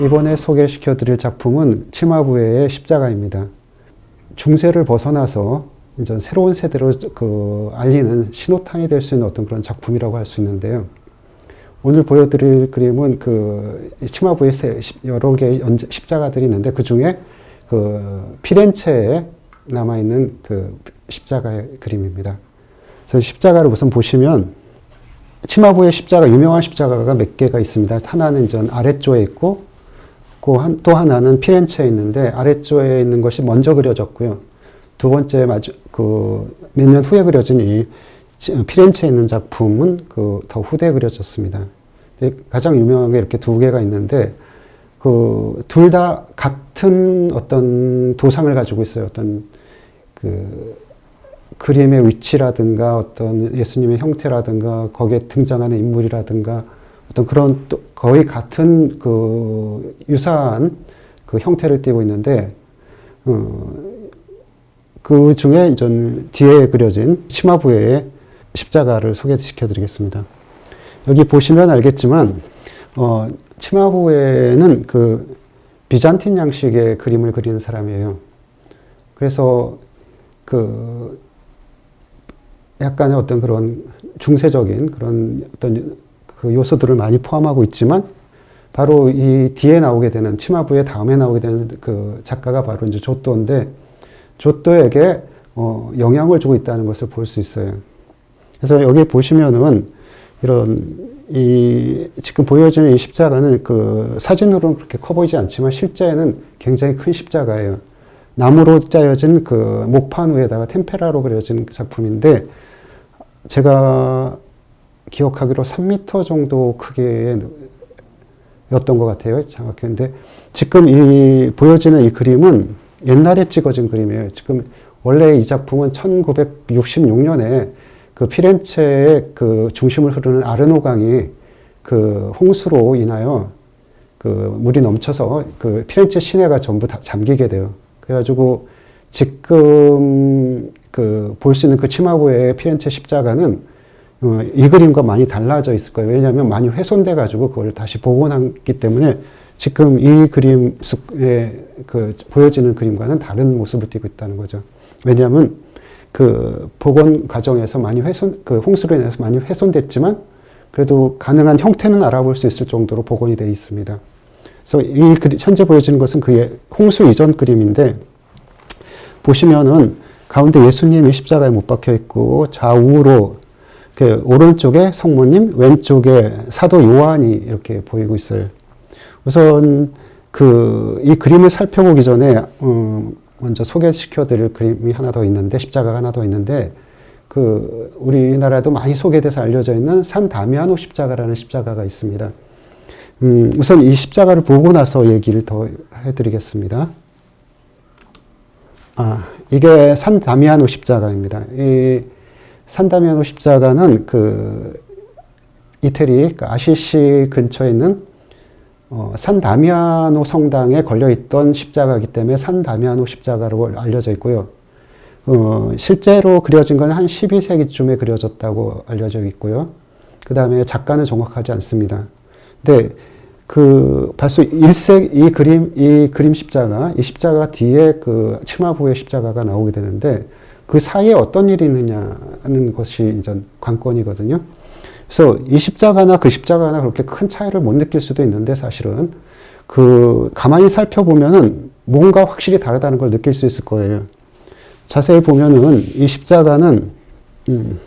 이번에 소개시켜 드릴 작품은 치마부의 십자가입니다. 중세를 벗어나서 이제 새로운 세대로 그 알리는 신호탄이 될 수 있는 어떤 그런 작품이라고 할 수 있는데요. 오늘 보여드릴 그림은 그 치마부의 여러 개의 십자가들이 있는데 그 중에 그 피렌체에 남아 있는 그 십자가의 그림입니다. 그래서 십자가를 우선 보시면 치마부의 십자가 유명한 십자가가 몇 개가 있습니다. 하나는 전 아래쪽에 있고 또 하나는 피렌체에 있는데 아래쪽에 있는 것이 먼저 그려졌고요. 두 번째 마주 그몇 년 후에 그려진 이 치- 피렌체에 있는 작품은 그 더 후대에 그려졌습니다. 가장 유명한 게 이렇게 두 개가 있는데 그 둘 다 같은 어떤 도상을 가지고 있어요. 어떤 그 그림의 위치라든가 어떤 예수님의 형태라든가 거기에 등장하는 인물이라든가 어떤 그런 또 거의 같은 그 유사한 그 형태를 띠고 있는데 어, 그 중에 이제 뒤에 그려진 치마부의 십자가를 소개시켜 드리겠습니다. 여기 보시면 알겠지만 어, 치마 부에는 그 비잔틴 양식의 그림을 그리는 사람이에요. 그래서 그 약간의 어떤 그런 중세적인 그런 어떤 그 요소들을 많이 포함하고 있지만 바로 이 뒤에 나오게 되는 치마부의 다음에 나오게 되는 그 작가가 바로 이제 조또인데 조또에게 어, 영향을 주고 있다는 것을 볼 수 있어요. 그래서 여기 보시면은 이런 이 지금 보여지는 이 십자가는 그 사진으로는 그렇게 커 보이지 않지만 실제는 굉장히 큰 십자가예요. 나무로 짜여진 그 목판 위에다가 템페라로 그려진 작품인데 제가 기억하기로 3m 정도 크기의 였던 것 같아요. 정확히. 근데 지금 이 보여지는 이 그림은 옛날에 찍어진 그림이에요. 지금 원래 이 작품은 1966년에 그 피렌체의 그 중심을 흐르는 아르노 강이 그 홍수로 인하여 그 물이 넘쳐서 그 피렌체 시내가 전부 다 잠기게 돼요. 그래가지고 지금 그 볼 수 있는 그 치마부의 피렌체 십자가는 어, 이 그림과 많이 달라져 있을 거예요. 왜냐하면 많이 훼손돼 가지고 그걸 다시 복원했기 때문에 지금 이 그림 속에 그 보여지는 그림과는 다른 모습을 띠고 있다는 거죠. 왜냐하면 그 복원 과정에서 많이 훼손 그 홍수로 인해서 많이 훼손됐지만 그래도 가능한 형태는 알아볼 수 있을 정도로 복원이 되어 있습니다. 그래서 이 그리, 현재 보여지는 것은 그 예- 홍수 이전 그림인데 보시면은 가운데 예수님이 십자가에 못 박혀 있고 좌우로 그 오른쪽에 성모님, 왼쪽에 사도 요한이 이렇게 보이고 있어요. 우선 그 이 그림을 살펴보기 전에 어, 먼저 소개시켜 드릴 그림이 하나 더 있는데 십자가가 하나 더 있는데 그 우리나라에도 많이 소개돼서 알려져 있는 산 다미아노 십자가라는 십자가가 있습니다. 음, 우선 이 십자가를 보고 나서 얘기를 더 해드리겠습니다. 아, 이게 산 다미아노 십자가입니다. 이 산 다미아노 십자가는 그 이태리 그 아시시 근처에 있는 어, 산 다미아노 성당에 걸려 있던 십자가이기 때문에 산 다미아노 십자가로 알려져 있고요. 어, 실제로 그려진 건 한 12세기쯤에 그려졌다고 알려져 있고요. 그 다음에 작가는 정확하지 않습니다. 근데 그 벌써 1세 이 그림 이 그림 십자가 이 십자가 뒤에 그 치마부의 십자가가 나오게 되는데 그 사이에 어떤 일이 있느냐는 것이 이제 관건이거든요. 그래서 이 십자가나 그 십자가나 그렇게 큰 차이를 못 느낄 수도 있는데 사실은 그 가만히 살펴보면은 뭔가 확실히 다르다는 걸 느낄 수 있을 거예요. 자세히 보면은 이 십자가는 음,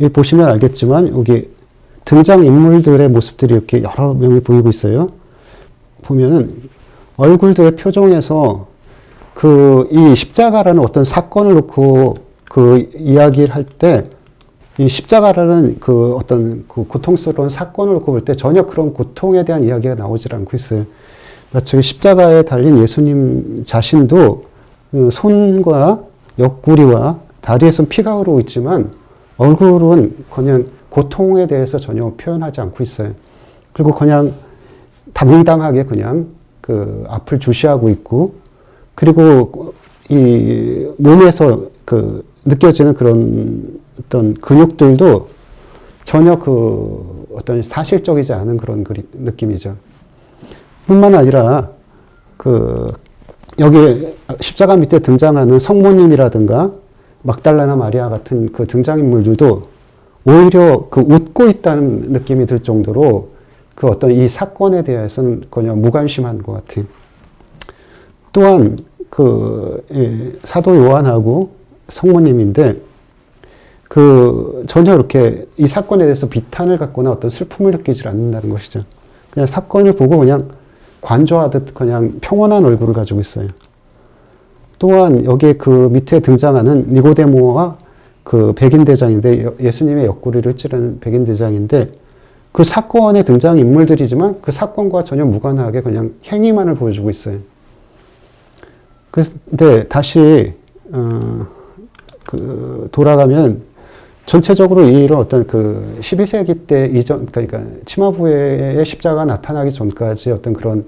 여기 보시면 알겠지만 여기 등장 인물들의 모습들이 이렇게 여러 명이 보이고 있어요. 보면은 얼굴들의 표정에서 그 이 십자가라는 어떤 사건을 놓고 그 이야기를 할 때 이 십자가라는 그 어떤 그 고통스러운 사건을 놓고 볼 때 전혀 그런 고통에 대한 이야기가 나오질 않고 있어요. 마치 십자가에 달린 예수님 자신도 그 손과 옆구리와 다리에선 피가 흐르고 있지만 얼굴은 그냥 고통에 대해서 전혀 표현하지 않고 있어요. 그리고 그냥 당당하게 그냥 그 앞을 주시하고 있고 그리고 이 몸에서 그 느껴지는 그런 어떤 근육들도 전혀 그 어떤 사실적이지 않은 그런 그리- 느낌이죠. 뿐만 아니라 그 여기 십자가 밑에 등장하는 성모님이라든가 막달라나 마리아 같은 그 등장인물들도 오히려 그 웃고 있다는 느낌이 들 정도로 그 어떤 이 사건에 대해서는 그냥 무관심한 것 같아요. 또한 그 예, 사도 요한하고 성모님인데 그 전혀 이렇게 이 사건에 대해서 비탄을 갖거나 어떤 슬픔을 느끼지 않는다는 것이죠. 그냥 사건을 보고 그냥 관조하듯 그냥 평온한 얼굴을 가지고 있어요. 또한 여기에 그 밑에 등장하는 니고데모와 그 백인 대장인데 예수님의 옆구리를 찌르는 백인 대장인데 그 사건에 등장 인물들이지만 그 사건과 전혀 무관하게 그냥 행위만을 보여주고 있어요. 근데 다시 어, 그 돌아가면 전체적으로 이런 어떤 그 12세기 때 이전 그러니까 치마부의 십자가 나타나기 전까지 어떤 그런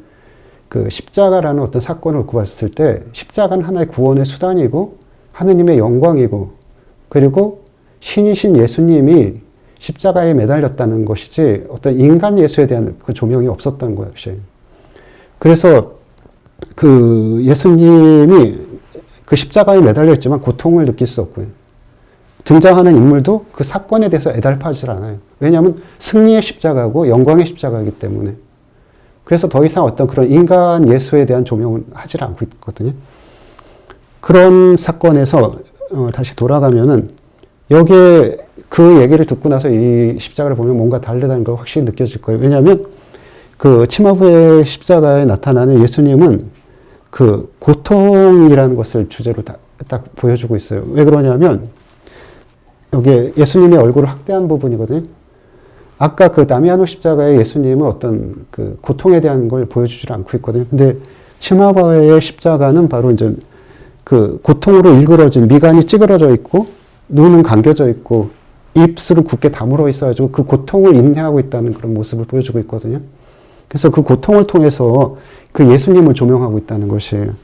그 십자가라는 어떤 사건을 봤을 때 십자가는 하나의 구원의 수단이고 하느님의 영광이고 그리고 신이신 예수님이 십자가에 매달렸다는 것이지 어떤 인간 예수에 대한 그 조명이 없었던 것이에요. 그래서 그 예수님이 그 십자가에 매달려 있지만 고통을 느낄 수 없고요. 등장하는 인물도 그 사건에 대해서 애달파질 않아요. 왜냐하면 승리의 십자가고 영광의 십자가이기 때문에. 그래서 더 이상 어떤 그런 인간 예수에 대한 조명은 하질 않고 있거든요. 그런 사건에서 어, 다시 돌아가면은 여기에 그 얘기를 듣고 나서 이 십자가를 보면 뭔가 다르다는 걸 확실히 느껴질 거예요. 왜냐하면 그 치마부의 십자가에 나타나는 예수님은 그 고통이라는 것을 주제로 다, 딱 보여주고 있어요. 왜 그러냐면 여기 예수님의 얼굴을 확대한 부분이거든요. 아까 그 다미아노 십자가의 예수님은 어떤 그 고통에 대한 걸 보여주지 않고 있거든요. 근데 치마바의 십자가는 바로 이제 그 고통으로 일그러진 미간이 찌그러져 있고 눈은 감겨져 있고 입술은 굳게 다물어 있어가지고 그 고통을 인내하고 있다는 그런 모습을 보여주고 있거든요. 그래서 그 고통을 통해서 그 예수님을 조명하고 있다는 것이에요.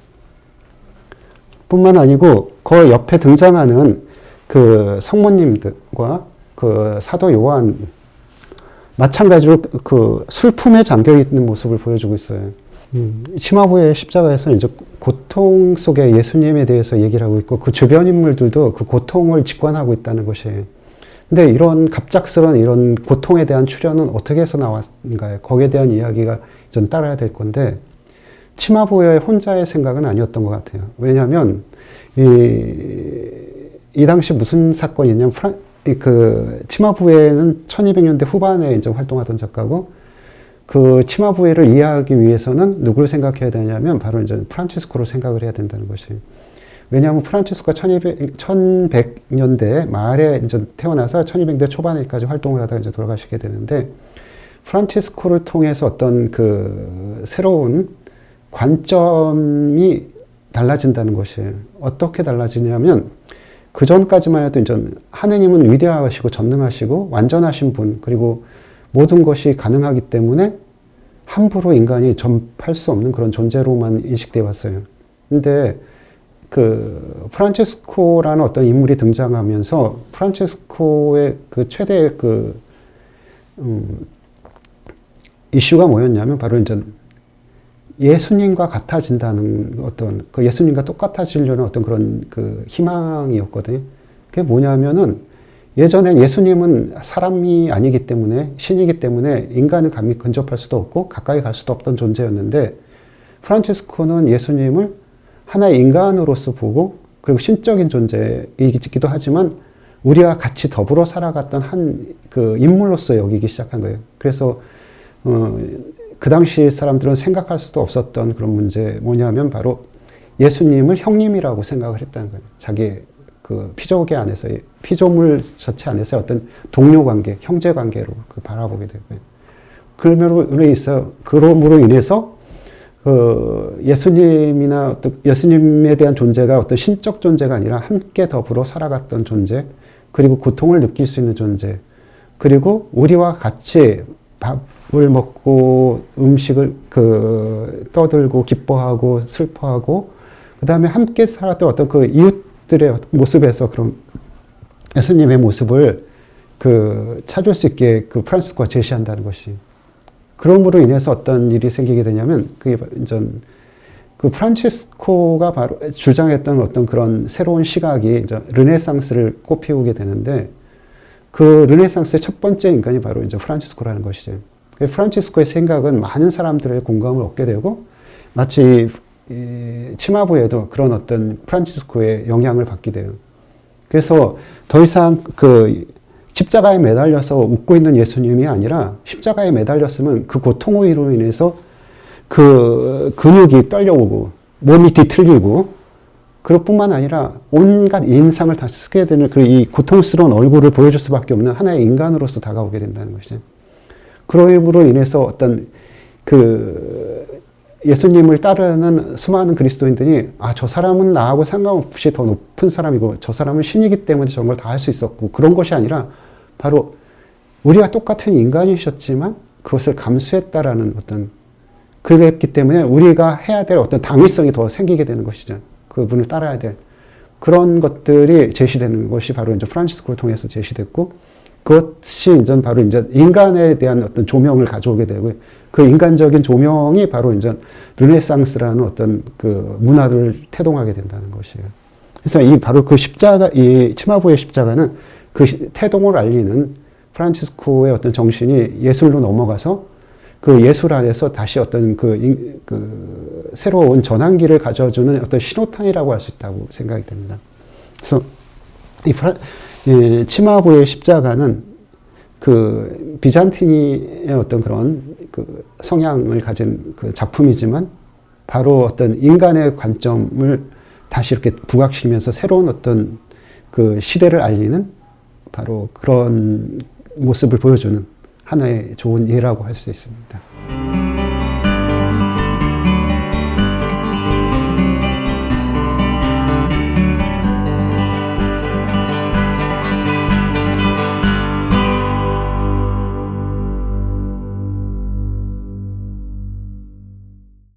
뿐만 아니고 그 옆에 등장하는 그 성모님들과 그 사도 요한 마찬가지로 그 슬픔에 잠겨 있는 모습을 보여주고 있어요. 음, 치마부의 십자가에서는 이제 고통 속에 예수님에 대해서 얘기를 하고 있고 그 주변 인물들도 그 고통을 직관하고 있다는 것이에요. 근데 이런 갑작스러운 이런 고통에 대한 출현은 어떻게 해서 나왔는가요? 거기에 대한 이야기가 좀 따라야 될 건데 치마부의 혼자의 생각은 아니었던 것 같아요. 왜냐하면 이, 이 당시 무슨 사건이 있냐면 프랑, 그 치마부에는 1200년대 후반에 이제 활동하던 작가고 그 치마부회를 이해하기 위해서는 누구를 생각해야 되냐면 바로 이제 프란치스코를 생각을 해야 된다는 것이. 왜냐하면 프란치스코가 1200, 1100년대 말에 이제 태어나서 1200대 초반에까지 활동을 하다가 이제 돌아가시게 되는데 프란치스코를 통해서 어떤 그 새로운 관점이 달라진다는 것이에요. 어떻게 달라지냐면 그 전까지만 해도 이제 하느님은 위대하시고 전능하시고 완전하신 분 그리고 모든 것이 가능하기 때문에 함부로 인간이 점할 수 없는 그런 존재로만 인식돼 왔어요. 근데 그 프란체스코라는 어떤 인물이 등장하면서 프란체스코의 그 최대 그 음, 이슈가 뭐였냐면 바로 이제 예수님과 같아진다는 어떤 그 예수님과 똑같아지려는 어떤 그런 그 희망이었거든요. 그게 뭐냐면은 예전에 예수님은 사람이 아니기 때문에 신이기 때문에 인간은 감히 근접할 수도 없고 가까이 갈 수도 없던 존재였는데 프란치스코는 예수님을 하나의 인간으로서 보고 그리고 신적인 존재이기도 하지만 우리와 같이 더불어 살아갔던 한 그 인물로서 여기기 시작한 거예요. 그래서 어, 그 당시 사람들은 생각할 수도 없었던 그런 문제 뭐냐면 바로 예수님을 형님이라고 생각을 했다는 거예요. 자기 그 피조계 안에서 피조물 자체 안에서 어떤 동료 관계, 형제 관계로 그 바라보게 되고요. 그러므로 인해서 그러므로 인해서 그 예수님이나 어떤 예수님에 대한 존재가 어떤 신적 존재가 아니라 함께 더불어 살아갔던 존재, 그리고 고통을 느낄 수 있는 존재, 그리고 우리와 같이 밥을 먹고 음식을 그 떠들고 기뻐하고 슬퍼하고 그 다음에 함께 살았던 어떤 그 이웃들의 모습에서 그런 예수님의 모습을 그 찾을 수 있게 그 프란스코가 제시한다는 것이 그럼으로 인해서 어떤 일이 생기게 되냐면 그게 이전 그 프란치스코가 바로 주장했던 어떤 그런 새로운 시각이 이제 르네상스를 꽃피우게 되는데 그 르네상스의 첫 번째 인간이 바로 이제 프란치스코라는 것이죠. 그 프란치스코의 생각은 많은 사람들의 공감을 얻게 되고 마치 이 치마부에도 그런 어떤 프란치스코의 영향을 받게 돼요. 그래서 더 이상 그 십자가에 매달려서 웃고 있는 예수님이 아니라 십자가에 매달렸으면 그 고통으로 인해서 그 근육이 떨려오고 몸이 뒤틀리고 그럴 뿐만 아니라 온갖 인상을 다 쓰게 되는 그 이 고통스러운 얼굴을 보여줄 수밖에 없는 하나의 인간으로서 다가오게 된다는 것이죠. 그로으로 인해서 어떤 그 예수님을 따르는 수많은 그리스도인들이 아, 저 사람은 나하고 상관없이 더 높은 사람이고 저 사람은 신이기 때문에 정말 다할 수 있었고 그런 것이 아니라 바로 우리가 똑같은 인간이셨지만 그것을 감수했다라는 어떤 그랬기 때문에 우리가 해야 될 어떤 당위성이 더 생기게 되는 것이죠. 그분을 따라야 될 그런 것들이 제시되는 것이 바로 이제 프란치스코를 통해서 제시됐고 그것이 이제 바로 이제 인간에 대한 어떤 조명을 가져오게 되고 그 인간적인 조명이 바로 이제 르네상스라는 어떤 그 문화를 태동하게 된다는 것이에요. 그래서 이 바로 그 십자가 이 치마부의 십자가는 그 시- 태동을 알리는 프란치스코의 어떤 정신이 예술로 넘어가서 그 예술 안에서 다시 어떤 그, 인- 그 새로운 전환기를 가져주는 어떤 신호탄이라고 할 수 있다고 생각이 됩니다. 그래서 이, 프라, 이 치마부의 십자가는 그 비잔티니의 어떤 그런 그 성향을 가진 그 작품이지만 바로 어떤 인간의 관점을 다시 이렇게 부각시키면서 새로운 어떤 그 시대를 알리는 바로 그런 모습을 보여주는 하나의 좋은 예라고 할 수 있습니다.